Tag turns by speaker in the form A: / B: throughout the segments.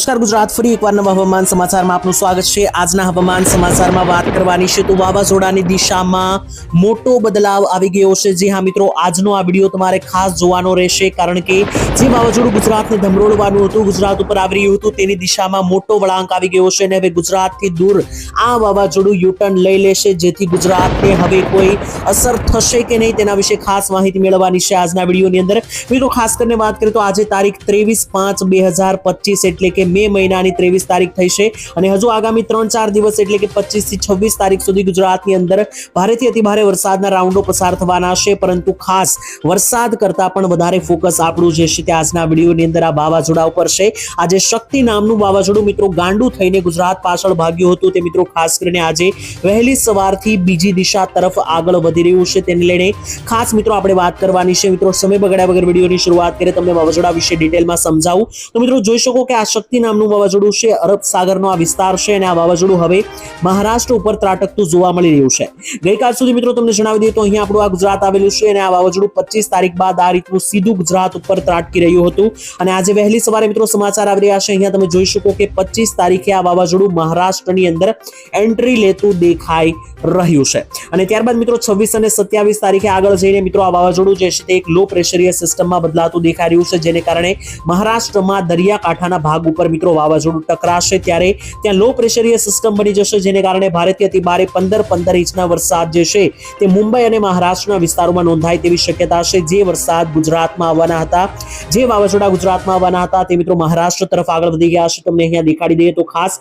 A: નમસ્કાર, ગુજરાત ફરી એકવાર નવા હવામાન સમાચારમાં આપનું સ્વાગત છે. આજના હવામાન સમાચારમાં વાત કરવાની છે તો વાવાઝોડાની દિશામાં મોટો બદલાવ આવી ગયો છે. જી હા મિત્રો, આજનો આ વીડિયો તમારે ખાસ જોવાનો રહેશે કારણ કે જે વાવાઝોડું ગુજરાતને ધમરોળવાનું હતું, ગુજરાત ઉપર આવી રહ્યું હતું, તેની દિશામાં મોટો વળાંક આવી ગયો છે અને હવે ગુજરાતથી દૂર આ વાવાઝોડું યુટર્ન લઈ લેશે, જેથી ગુજરાતને હવે કોઈ અસર થશે કે નહીં તેના વિશે ખાસ માહિતી મેળવવાની છે આજના વિડીયોની અંદર. મિત્રો, ખાસ કરીને વાત કરીએ તો આજે તારીખ ત્રેવીસ પાંચ બે હજાર પચીસ એટલે કે મે મહિનાની ત્રેવીસ તારીખ થઈ છે. અને હજુ આગામી ત્રણ ચાર દિવસ એટલે કે પચીસથી છવ્વીસ તારીખ સુધી ગુજરાતની અંદર ભારેથી અતિ ભારે વરસાદના રાઉન્ડો પસાર થવાના છે. પરંતુ ખાસ વરસાદ કરતા પણ વધારે ફોકસ આપણું જે છે તે આજના વિડીયોની અંદર આ વાવાઝોડા ઉપર છે. આજે શક્તિ નામનું વાવાઝોડું મિત્રો ગાંડું થઈને ગુજરાત પાછળ ભાગ્યું હતું. તે મિત્રો ખાસ કરીને આજે વહેલી સવારથી બીજી દિશા તરફ આગળ વધી રહ્યું છે. તેને લઈને ખાસ મિત્રો આપણે વાત કરવાની છે. મિત્રો સમય બગડ્યા વગર વિડીયોની શરૂઆત કરીએ. તમને વાવાઝોડા વિશે ડિટેલમાં સમજાવું. તો મિત્રો જોઈ શકો કે આ શક્તિ નામનું વાવાઝોડું છે, અરબ સાગરનો આ વિસ્તાર છે અને આ વાવાઝોડું હવે મહારાષ્ટ્ર ઉપર ત્રાટકતું જોવા મળી રહ્યું છે. ગઈકાલ સુધી મિત્રો તમને જણાવી દઈએ તો અહીંયા આપણું આ ગુજરાત આવેલું છે અને આ વાવાઝોડું પચીસ તારીખ બાદ આ રીતનું સીધું ગુજરાત ઉપર ત્રાટકી રહ્યું હતું. અને આજે વહેલી સવારે મિત્રો સમાચાર આવી રહ્યા છે, અહીંયા તમે જોઈ શકો કે પચીસ તારીખે આ વાવાઝોડું મહારાષ્ટ્રની અંદર એન્ટ્રી લેતું દેખાઈ રહ્યું છે. અને ત્યારબાદ મિત્રો છવ્વીસ અને સત્યાવીસ તારીખે આગળ જઈને મિત્રો આ વાવાઝોડું જે છે તે એક લો પ્રેશરીય સિસ્ટમમાં બદલાતું દેખાઈ રહ્યું છે, જેને કારણે મહારાષ્ટ્રમાં દરિયાકાંઠાના ભાગ ઉપર મિત્રો વાવાઝોડું ટકરાશે ત્યારે ત્યાં લો પ્રેશરીય સિસ્ટમ બની જશે, જેને કારણે ભારેથી અતિ ભારે પંદર પંદર ઇંચના વરસાદ જે છે તે મુંબઈ અને મહારાષ્ટ્રના વિસ્તારોમાં નોંધાય તેવી શક્યતા છે. જે વરસાદ ગુજરાતમાં આવવાના હતા, જે વાવાઝોડા ગુજરાતમાં આવવાના હતા તે મિત્રો મહારાષ્ટ્ર તરફ આગળ વધી ગયા છે. તમને અહીંયા દેખાડી દઈએ તો ખાસ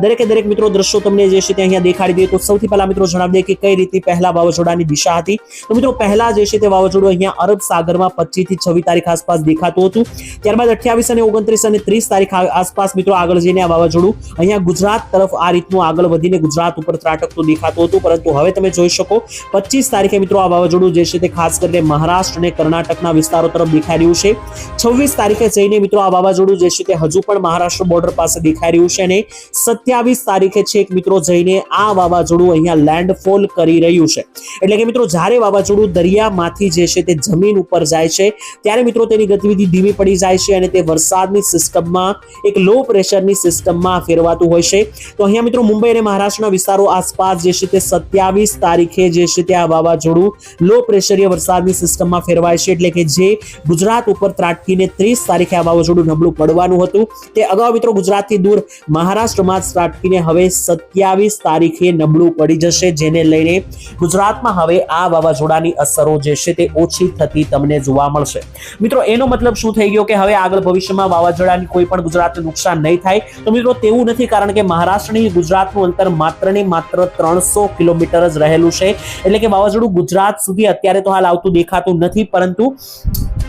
A: દરેકે દરેક મિત્રો દ્રશ્યો તમને જે છે તે અહીંયા દેખાડી દઈએ તો સૌથી પહેલા મિત્રો જણાવી દઈએ કે કઈ રીતે પહેલા વાવાઝોડાની દિશા હતી. તો મિત્રો પહેલા જે છે તે વાવાઝોડું અહીંયા અરબ સાગરમાં પચીસથી છવ્વીસ તારીખ આસપાસ દેખાતું હતું. ત્યારબાદ અઠ્યાવીસ અને ઓગણત્રીસ અને ત્રીસ તારીખ આ- આસપાસ મિત્રો આગળ જઈને આ વાવાઝોડું અહીંયા ગુજરાત તરફ આ રીતનું આગળ વધીને ગુજરાત ઉપર ત્રાટકતું દેખાતું હતું, પરંતુ હવે તમે જોઈ શકો પચીસ તારીખે મિત્રો આ વાવાઝોડું જે છે તે ખાસ કરીને મહારાષ્ટ્ર અને કર્ણાટકના વિસ્તારો તરફ દેખાઈ રહ્યું છે. છવ્વીસ તારીખે જઈને મિત્રો આ વાવાઝોડું જે છે તે હજુ પણ મહારાષ્ટ્ર બોર્ડર પાસે દેખાઈ રહ્યું છે અને સત્યાવીસ તારીખે છેક મિત્રો જઈને આ વાવાઝોડું અહીંયા લેન્ડફોલ કરી રહ્યું છે. એટલે કે મિત્રો જ્યારે વાવાઝોડું દરિયામાંથી જે છે તે જમીન ઉપર જાય છે, ત્યારે મિત્રો તેની ગતિવિધિ ધીમી પડી જાય છે અને તે વરસાદની સિસ્ટમમાં એક લો પ્રેશરની સિસ્ટમમાં ફેરવાતું હોય છે. તો અહીંયા મિત્રો મુંબઈ અને મહારાષ્ટ્રના વિસ્તારો આસપાસ જે છે તે સત્યાવીસ તારીખે જે છે તે આ વાવાઝોડું લો પ્રેશરીય વરસાદની સિસ્ટમમાં ફેરવાય છે. એટલે કે જે ગુજરાત ઉપર ત્રાટકીને ત્રીસ તારીખે આ વાવાઝોડું નબળું પડવાનું હતું. તે અગાઉ મિત્રો ગુજરાતથી દૂર મહારાષ્ટ્રમાં ત્રાટકીને હવે સત્યાવીસ તારીખે નબળું પડી જશે, જેને લઈને ગુજરાતમાં હવે આ વાવાઝોડાની અસરો જે છે તે ઓછી થતી તમને જોવા મળશે. મિત્રો, એનો મતલબ શું થઈ ગયો કે હવે આગળ ભવિષ્યમાં વાવાઝોડાની કોઈ પણ ગુજરાતને નુકસાન નહીં થાય. તો મિત્રો તેવું નથી કારણ કે મહારાષ્ટ્રની ગુજરાતનું અંતર માત્ર ને માત્ર ત્રણસો કિલોમીટર જ રહેલું છે. એટલે કે વાવાઝોડું ગુજરાત સુધી અત્યારે તો હાલ આવતું દેખાતું નથી, પરંતુ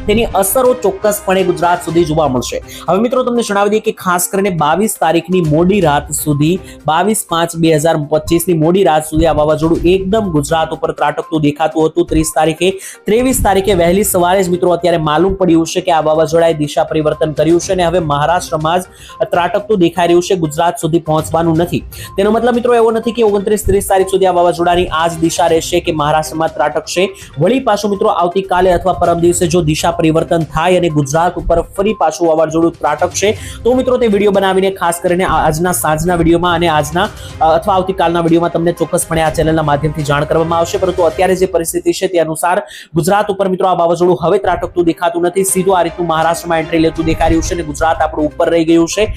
A: તેની અસરો ચોક્કસપણે ગુજરાત સુધી જોવા મળશે. હવે મિત્રો તમને જણાવી દઈએ કે ખાસ કરીને બાવીસ તારીખની મોડી રાત સુધી, બાવીસ પાંચ બે હજાર પચીસની મોડી રાત સુધી આ વાવાઝોડું એકદમ ગુજરાત ઉપર ત્રાટકતું દેખાતું હતું. ત્રીસ તારીખે, ત્રેવીસ તારીખે વહેલી સવારે જ મિત્રો અત્યારે માલુમ પડ્યું છે કે આ વાવાઝોડાએ દિશા પરિવર્તન કર્યું છે અને હવે મહારાષ્ટ્રમાં જ ત્રાટકતું દેખાઈ રહ્યું છે, ગુજરાત સુધી પહોંચવાનું નથી. તેનો મતલબ મિત્રો એવો નથી કે ઓગણત્રીસ ત્રીસ તારીખ સુધી આ વાવાઝોડાની આ જ દિશા રહેશે કે મહારાષ્ટ્રમાં ત્રાટકશે. વળી પાછું મિત્રો આવતીકાલે અથવા પરમ દિવસે જો દિશા પરિવર્તન થાય અને ગુજરાત ઉપર ફરી પાછું વાવાઝોડું ત્રાટકશે તો મિત્રો, તે વીડિયો બનાવીને ખાસ કરીને આજના સાંજના વિડીયોમાં અને આજના અથવા આવતીકાલના વિડીયોમાં તમને ચોક્કસપણે આ ચેનલના માધ્યમથી જાણ કરવામાં આવશે. પરંતુ અત્યારે જે પરિસ્થિતિ છે તે અનુસાર ગુજરાત ઉપર મિત્રો આ વાવાઝોડું હવે ત્રાટકતું દેખાતું નથી. સીધું આ રીતનું મહારાષ્ટ્રમાં એન્ટ્રી લેતું દેખાઈ રહ્યું છે અને ગુજરાત આપણું ઉપર રહી ગયું છે.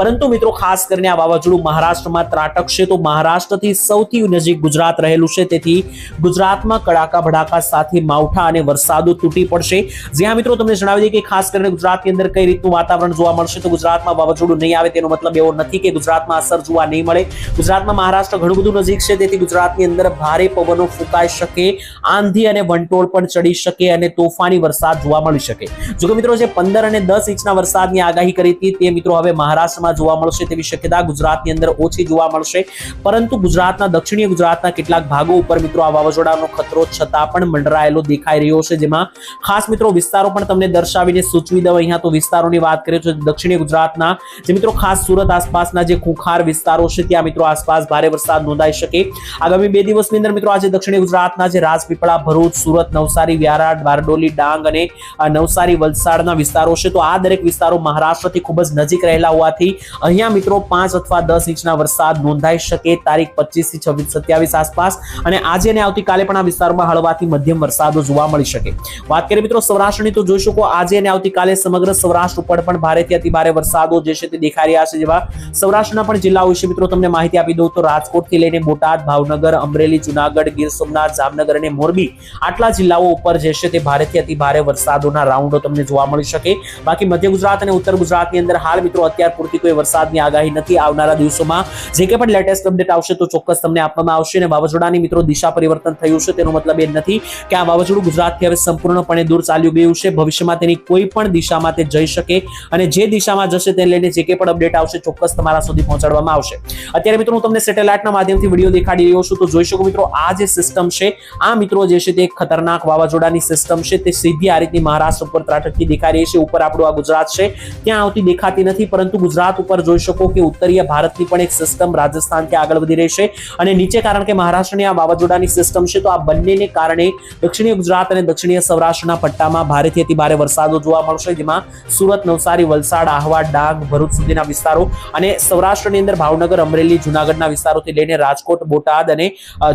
A: પરંતુ મિત્રો, ખાસ કરીને આ વાવાઝોડું મહારાષ્ટ્રમાં ત્રાટકશે તો મહારાષ્ટ્રથી સૌથી નજીક ગુજરાત રહેલું છે. તેથી ગુજરાતમાં કડાકા ભડાકા સાથે માવઠા અને વરસાદો તૂટી પડશે. જ્યાં મિત્રો તમને જણાવી દઈએ કે ખાસ કરીને ગુજરાતની અંદર કઈ રીતનું વાતાવરણ જોવા મળશે તો ગુજરાતમાં વાવાઝોડું નહીં આવે તેનો મતલબ એવો નથી કે ગુજરાતમાં અસર જોવા નહીં મળે. ગુજરાતમાં મહારાષ્ટ્ર ઘણું બધું નજીક છે, તેથી ગુજરાતની અંદર ભારે પવનો ફૂંકાઈ શકે, આંધી અને વંટોળ પણ ચડી શકે અને તોફાની વરસાદ જોવા મળી શકે. જોકે મિત્રો જે પંદર અને દસ ઇંચના વરસાદની આગાહી કરી હતી તે મિત્રો હવે મહારાષ્ટ્રમાં જોવા મળશે તેવી શક્યતા ગુજરાતની અંદર ઓછી જોવા મળશે. પરંતુ ગુજરાતના દક્ષિણીય ગુજરાતના કેટલાક ભાગો ઉપર મિત્રો આ વાવાઝોડાનો ખતરો છતાં પણ મંડરાયેલો દેખાઈ રહ્યો છે, જેમાં ખાસ મિત્રો વિસ્તાર વિસ્તારો પણ તમને દર્શાવીને સૂચવી દઉં. અહીંયા તો વિસ્તારોની વાત કરીએ તો દક્ષિણી ગુજરાતના જે મિત્રો ખાસ સુરત આસપાસના જે ખુખાર વિસ્તારો છે, ત્યાં મિત્રો આસપાસ ભારે વરસાદ નોંધાઈ શકે. આગામી બે દિવસની અંદર મિત્રો આજે દક્ષિણી ગુજરાતના જે રાજપીપળા, ભરૂચ, સુરત, નવસારી વ્યારા બારડોલી ડાંગ અને નવસારી, વલસાડના વિસ્તારો છે. તો આ દરેક વિસ્તારો મહારાષ્ટ્રથી ખૂબ જ નજીક રહેલા હોવાથી અહીંયા મિત્રો પાંચ અથવા દસ ઇંચના વરસાદ નોંધાઈ શકે. તારીખ પચીસથી છવ્વીસ સત્યાવીસ આસપાસ અને આજે અને આવતીકાલે પણ આ વિસ્તારોમાં હળવાથી મધ્યમ વરસાદો જોવા મળી શકે. વાત કરીએ મિત્રો સૌરાષ્ટ્રની તો જોઈ શકો, આજે અને આવતીકાલે સમગ્ર સૌરાષ્ટ્ર ઉપર પણ ભારેથી અતિ ભારે વરસાદો જે છે તે દેખાઈ રહ્યા છે જેવા સૌરાષ્ટ્રના પણ જિલ્લાઓ વિશે મિત્રો તમને માહિતી આપી દઉં તો રાજકોટથી લઈને બોટાદ, ભાવનગર, અમરેલી, જુનાગઢ, ગીર સોમનાથ, જામનગર અને મોરબી આટલા જિલ્લાઓ ઉપર જે છે તે ભારેથી અતિ ભારે વરસાદોના રાઉન્ડો તમને જોવા મળી શકે. બાકી મધ્ય ગુજરાત અને ઉત્તર ગુજરાતની અંદર હાલ મિત્રો અત્યાર પૂરતી કોઈ વરસાદની આગાહી નથી. આવનારા દિવસોમાં જે કે પણ લેટેસ્ટ અપડેટ આવશે તો ચોક્કસ તમને આપવામાં આવશે અને વાવાઝોડાની મિત્રો દિશા પરિવર્તન થયું છે તેનો મતલબ એ નથી કે આ વાવાઝોડું ગુજરાતથી હવે સંપૂર્ણપણે દૂર ચાલ્યું ગયું છે ભવિષ્યમાં તેની કોઈ પણ દિશામાં તે જઈ શકે અને જે દિશામાં જશે તેને લઈને જે કંઈ પણ અપડેટ આવશે ચોક્કસ તમારા સુધી પહોંચાડવામાં આવશે. અત્યારે મિત્રો હું તમને સેટેલાઇટના માધ્યમથી વીડિયો દેખાડી રહ્યો છું, તો જોઈ શકો મિત્રો આ જે સિસ્ટમ છે, આ મિત્રો જે છે તે ખતરનાક વાવાઝોડાની સિસ્ટમ છે, તે સીધી આ રીતની મહારાષ્ટ્ર ઉપર ત્રાટકથી દેખાઈ રહી છે, ઉપર આપણું આ ગુજરાત છે, ત્યાં આવતી દેખાતી નથી, પરંતુ ગુજરાત ઉપર જોઈ શકો કે ઉત્તરીય ભારતની પણ એક સિસ્ટમ રાજસ્થાનથી આગળ વધી રહી છે અને નીચે કારણ કે મહારાષ્ટ્રની આ વાવાઝોડાની સિસ્ટમ છે, તો આ બંનેને કારણે દક્ષિણીય ગુજરાત અને દક્ષિણીય સૌરાષ્ટ્રના પટ્ટામાં ભારેથી અતિ ભારે વરસાદો જોવા મળશે, જેમાં સુરત, નવસારી, વલસાડ, આહવા, ડાંગ, ભરૂચ સુધીના વિસ્તારો અને સૌરાષ્ટ્રની અંદર ભાવનગર, અમરેલી, જુનાગઢના વિસ્તારોથી લઈને રાજકોટ, બોટાદ અને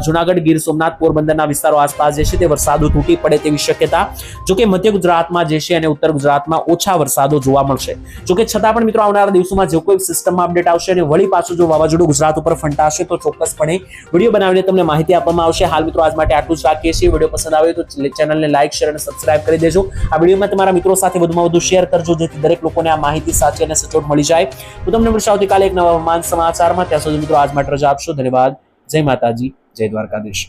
A: જુનાગઢ, ગીર સોમનાથ, પોરબંદરના વિસ્તારો આસપાસ જે છે તે વરસાદો તૂટી પડે તેવી શક્યતા. જોકે મધ્ય ગુજરાતમાં જે છે અને ઉત્તર ગુજરાતમાં ઓછા વરસાદો જોવા મળશે. જોકે છતાં પણ મિત્રો આવનારા દિવસોમાં જો કોઈ સિસ્ટમમાં અપડેટ આવશે અને વળી પાછું જો વાવાઝોડું ગુજરાત ઉપર ફંટાશે, તો ચોક્કસપણે વીડિયો બનાવીને તમને માહિતી આપવામાં આવશે. હાલ મિત્રો આજ માટે આટલું જ રાખીએ છીએ. વીડિયો પસંદ આવે તો ચેનલને લાઈક, શેર અને સબસ્ક્રાઇબ કરી દેજો. આ વિડીયોમાં તમારા મિત્રો સાથે વધુમાં વધુ શેર કરજો, જેથી દરેક લોકોને આ માહિતી સાચી અને સચોટ મળી જાય. હું તમને મળશે આવતીકાલે એક નવા માન સમાચારમાં. ત્યાં સુધી મિત્રો, આજ માટે રજા આપશો. ધન્યવાદ. જય માતાજી. જય દ્વારકાધીશ.